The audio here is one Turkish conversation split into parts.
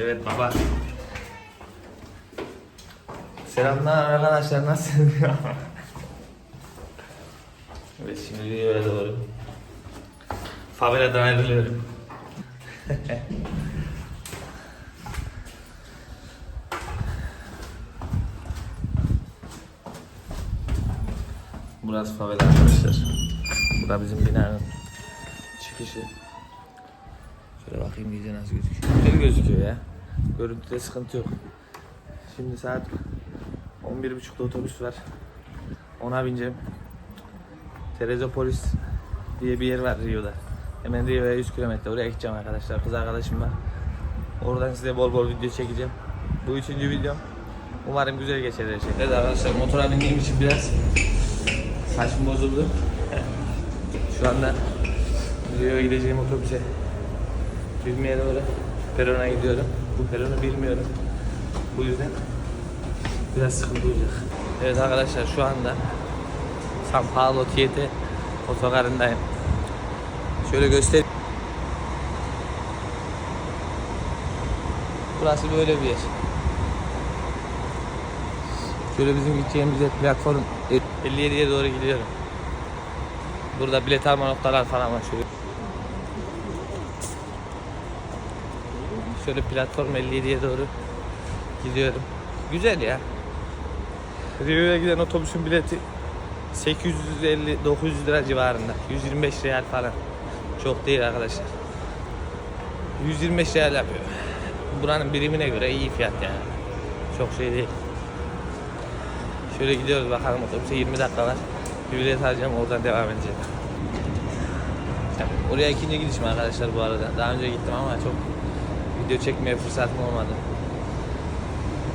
Evet baba. Selamlar arkadaşlar nasılsınız? evet şimdi videoya doğru. Faveladan ayrılıyorum. Burası favela arkadaşlar. Bu da bizim binanın çıkışı. Şöyle bakayım gece nasıl gözüküyor. Güzel gözüküyor ya. Görüntüde sıkıntı yok. Şimdi saat 11.30'da otobüs var. Ona bineceğim. Terezopolis diye bir yer var Rio'da. Hemen Rio'ya 100 kilometre. Oraya gideceğim arkadaşlar. Kız arkadaşım var. Oradan size bol bol video çekeceğim. Bu üçüncü videom. Umarım güzel geçer her şey. Evet arkadaşlar motora bindiğim için biraz saçım bozuldu. Şu anda Rio'ya gideceğim otobüse Bilmeye doğru perona gidiyorum. Bu peronu bilmiyorum. Bu yüzden biraz sıkıntı olacak. Evet arkadaşlar şu anda San Paulo Tietê otogarındayım. Şöyle göster. Burası böyle bir yer. Şöyle bizim gideceğimiz yer platform 57'ye doğru gidiyorum. Burada bilet alma noktalar falan var şöyle. Şöyle platform 57'ye doğru gidiyorum. Güzel ya. Rio'ya giden otobüsün bileti 850-900 lira civarında. 125 real falan. Çok değil arkadaşlar. 125 real yapıyor. Buranın birimine göre iyi fiyat yani. Çok şey değil. Şöyle gidiyoruz bakalım otobüse 20 dakika var. Bir bilet alacağım oradan devam edeceğim. Oraya ikinci gidişim arkadaşlar bu arada. Daha önce gittim ama çok video çekmeye fırsatım olmadı.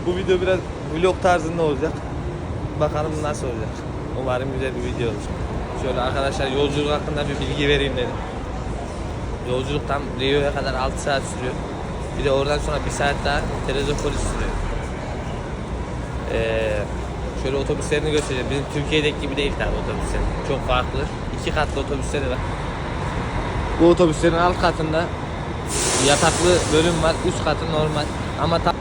Bu video biraz vlog tarzında olacak. Bakalım nasıl olacak. Umarım güzel bir video olur. Şöyle arkadaşlar yolculuk hakkında bir bilgi vereyim dedim. Yolculuk tam Rio'ya kadar 6 saat sürüyor. Bir de oradan sonra 1 saat daha Terezopolis sürüyor. Ee, şöyle otobüslerini göstereceğim. Bizim Türkiye'deki gibi değil tabi otobüsler. Çok farklı. İki katlı otobüsleri var. Bu otobüslerin alt katında yataklı bölüm var. Üst katı normal. Ama tam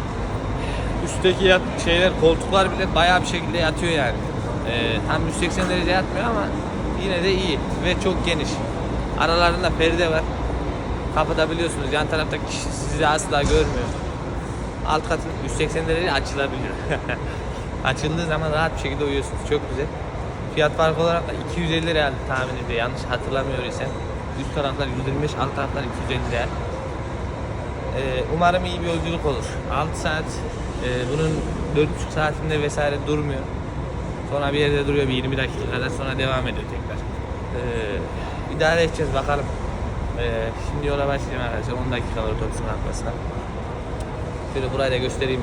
üstteki yat şeyler koltuklar bile bayağı bir şekilde yatıyor yani. Ee, tam 180 derece yatmıyor ama yine de iyi ve çok geniş. Aralarında perde var. Kapatabiliyorsunuz. Yan taraftaki kişi sizi asla görmüyor. Alt katı 180 derece açılabiliyor. Açıldığı zaman rahat bir şekilde uyuyorsunuz. Çok güzel. Fiyat farkı olarak da 250 real tahmin ediyor. Yanlış hatırlamıyor isem. Üst taraflar 125, alt taraflar 250 real. Ee, umarım iyi bir yolculuk olur. 6 saat e, bunun 4,5 saatinde vesaire durmuyor. Sonra bir yerde duruyor bir 20 dakika kadar sonra devam ediyor tekrar. Ee, idare edeceğiz bakalım. Ee, şimdi yola başlayacağım arkadaşlar 10 dakika var otobüsün kalkmasına. Şöyle burayı da göstereyim.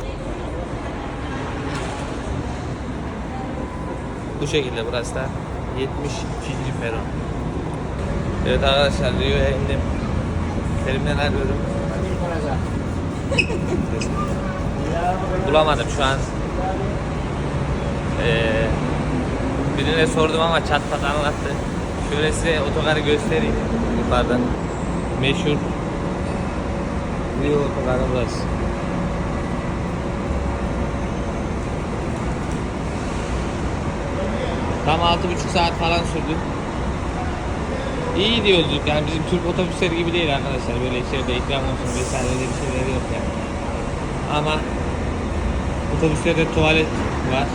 Bu şekilde burası da 72. peron. Evet arkadaşlar Rio'ya indim. Terimden ayrılıyorum. Bulamadım şu an. Ee, birine sordum ama çat pat anlattı. Şöyle size otogarı göstereyim yukarıdan. Meşhur Rio otogarı burası. Tam 6,5 saat falan sürdü. İyi yolculuk yani bizim Türk otobüsleri gibi değil arkadaşlar böyle içeride ikram olsun vesaire öyle bir şeyler yok yani. Ama otobüslerde tuvalet var.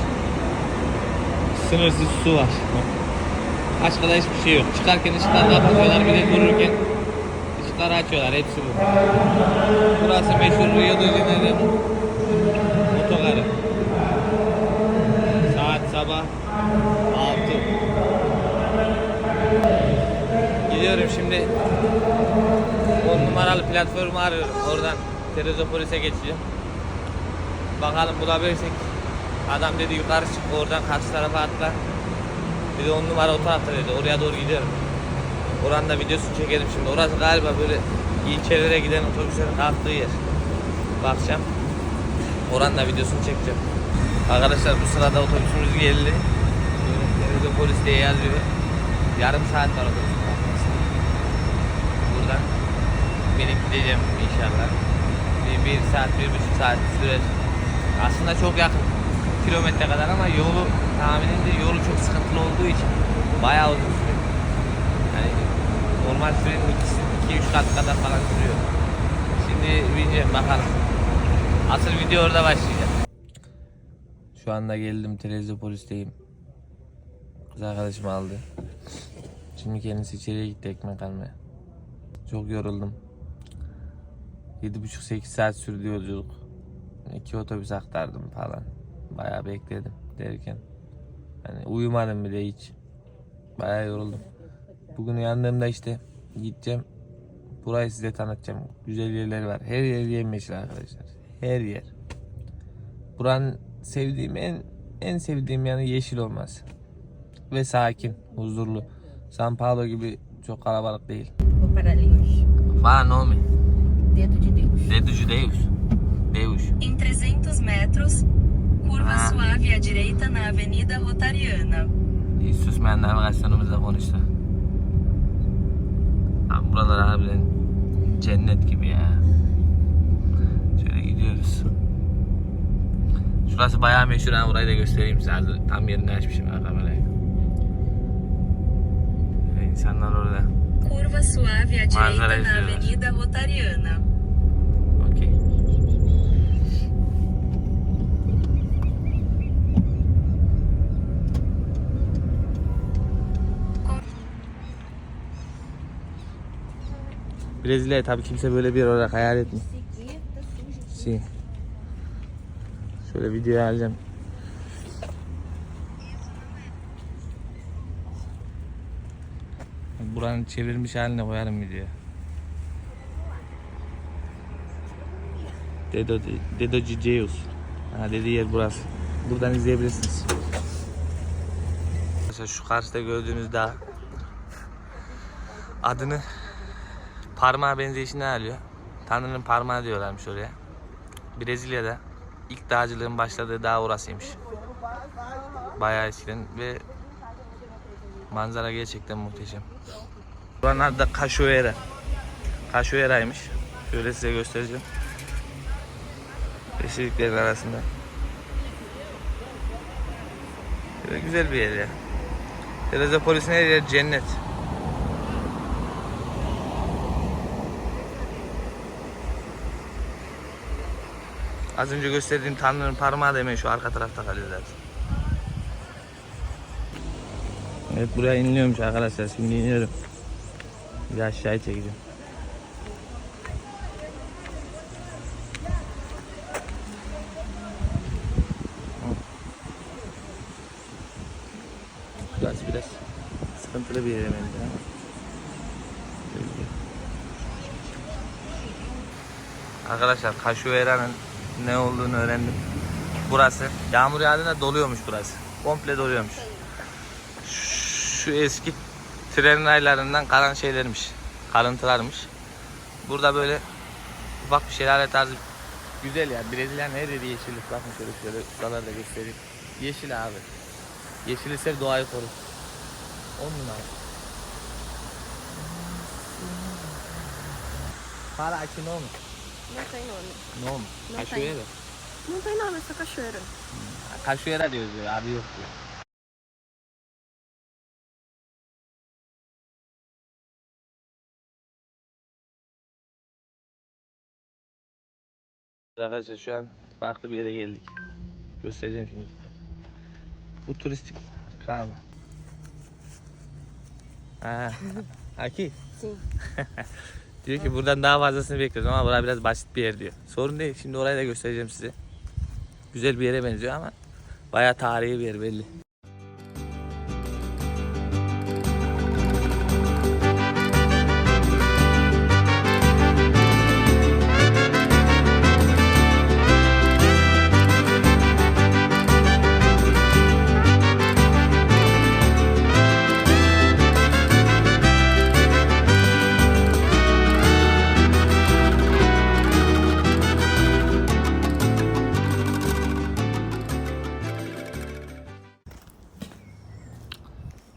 Sınırsız su var. Başka da hiçbir şey yok. Çıkarken ışıkları kapatıyorlar bir de dururken ışıkları açıyorlar hepsi bu. Burası meşhur Rio de Janeiro otogarı. Saat sabah 6. Gidiyorum şimdi 10 numaralı platformu arıyorum. Oradan Terezopolis'e geçeceğim. Bakalım bulabilirsek. Adam dedi yukarı çık oradan karşı tarafa atla. Bir de 10 numara o tarafta dedi. Oraya doğru gidiyorum. Oranın da videosunu çekelim şimdi. Orası galiba böyle ilçelere giden otobüslerin kalktığı yer. Bakacağım. Oranın da videosunu çekeceğim. Arkadaşlar bu sırada otobüsümüz geldi. Terezopolis diye yazıyor. Yarım saat var otobüsün gideceğim inşallah. bir, bir saat, bir buçuk saat sürer. Aslında çok yakın kilometre kadar ama yolu tahminimde yolu çok sıkıntılı olduğu için bayağı uzun sürüyor. Yani normal sürenin 2-3 kat kadar falan sürüyor. Şimdi bineceğim bakalım. Asıl video orada başlayacak. Şu anda geldim televizyon polisteyim. Kız arkadaşım aldı. Şimdi kendisi içeriye gitti ekmek almaya. Çok yoruldum. 7,5-8 saat sürdü yolculuk. İki otobüs aktardım falan. Bayağı bekledim derken. Hani uyumadım bile hiç. Bayağı yoruldum. Bugün uyandığımda işte gideceğim. Burayı size tanıtacağım. Güzel yerleri var. Her yer yemyeşil arkadaşlar. Her yer. Buranın sevdiğim en en sevdiğim yanı yeşil olması. Ve sakin, huzurlu. São Paulo gibi çok kalabalık değil. Vou para ali de Deus. Deus. Em 300 metros, curva Ah. suave à direita na Avenida Rotariana. Hiç susmayan navigasyonumuzda konuştu. Abi buralar harbiden cennet gibi ya. Şöyle gidiyoruz. Şurası bayağı meşhur ha burayı da göstereyim size. Tam yerini açmışım ha kamerayı. İnsanlar orada. Curva suave à direita na. Avenida Rotariana. Brezilya'yı tabii kimse böyle bir yer olarak hayal etmiyor. Si. Şöyle videoya alacağım. Buranın çevirmiş haline koyarım videoya. Dedo, Dedo Ciceus. Ha dediği yer burası. Buradan izleyebilirsiniz. Mesela şu karşıda gördüğünüz dağ adını parmağa benzeyişine alıyor. Tanrı'nın parmağı diyorlarmış oraya. Brezilya'da ilk dağcılığın başladığı dağ orasıymış. Bayağı eskiden ve manzara gerçekten muhteşem. Buranın adı da Cachoeira. Cachoeira'ymış. Şöyle size göstereceğim. Yeşilliklerin arasında. Böyle güzel bir yer ya. Telezopolis'in her yer cennet. Az önce gösterdiğim Tanrı'nın parmağı da şu arka tarafta kalıyor zaten. Evet buraya iniliyormuş arkadaşlar. Şimdi iniyorum. Bir aşağıya çekeceğim. Burası biraz sıkıntılı bir yer bence. Arkadaşlar Cachoeira'nın ne olduğunu öğrendim. Burası yağmur yağdığında doluyormuş burası. Komple doluyormuş. Şu eski tren raylarından kalan şeylermiş. Kalıntılarmış. Burada böyle ufak bir şelale tarzı güzel ya. Brezilya'nın her yeri yeşillik. Bakın şöyle şöyle şuraları da göstereyim. Yeşil abi. Yeşili sev doğayı koru. On numara. Fala aqui nome. Não tem nome. Nome. Não Cachoeira. Não tem nome essa cachoeira. Cachoeira diyoruz diyor. Abi yok diyor. Arkadaşlar şu an farklı bir yere geldik. Göstereceğim şimdi. Bu turistik kahve. Ha. Aki. Sim. Diyor ki buradan daha fazlasını bekliyoruz ama burası biraz basit bir yer diyor. Sorun değil. Şimdi orayı da göstereceğim size. Güzel bir yere benziyor ama bayağı tarihi bir yer belli.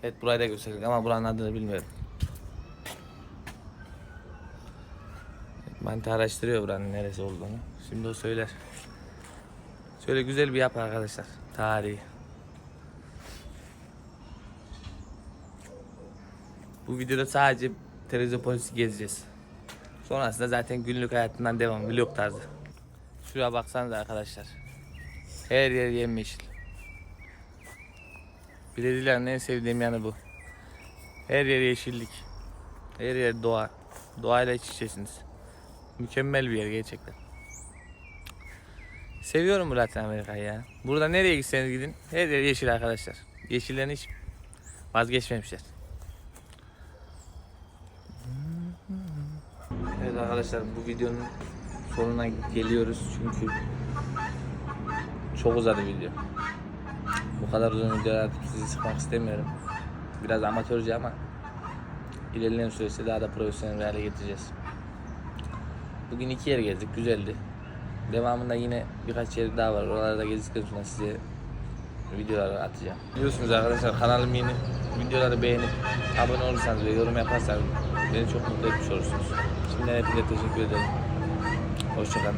Evet burayı da gösterdik ama buranın adını bilmiyorum. Manti araştırıyor buranın neresi olduğunu. Şimdi o söyler. Şöyle güzel bir yapı arkadaşlar. Tarihi. Bu videoda sadece televizyon polisi gezeceğiz. Sonrasında zaten günlük hayatından devam vlog tarzı. Şuraya baksanıza arkadaşlar. Her yer yemyeşil. Brezilya'nın en sevdiğim yanı bu. Her yer yeşillik. Her yer doğa. Doğayla iç içesiniz. Mükemmel bir yer gerçekten. Seviyorum Latin Amerika'yı ya. Burada nereye gitseniz gidin her yer yeşil arkadaşlar. Yeşilden hiç vazgeçmemişler. Evet arkadaşlar bu videonun sonuna geliyoruz çünkü çok uzadı video. Bu kadar uzun videolar atıp sizi sıkmak istemiyorum. Biraz amatörce ama ilerleyen süreçte daha da profesyonel hale getireceğiz. Bugün iki yer gezdik, güzeldi. Devamında yine birkaç yer daha var. Oralarda gezdikten sonra size videoları atacağım. Biliyorsunuz arkadaşlar kanalım yeni. Videoları beğenip abone olursanız ve yorum yaparsanız beni çok mutlu etmiş olursunuz. Şimdiden hepinize teşekkür ederim. Hoşçakalın.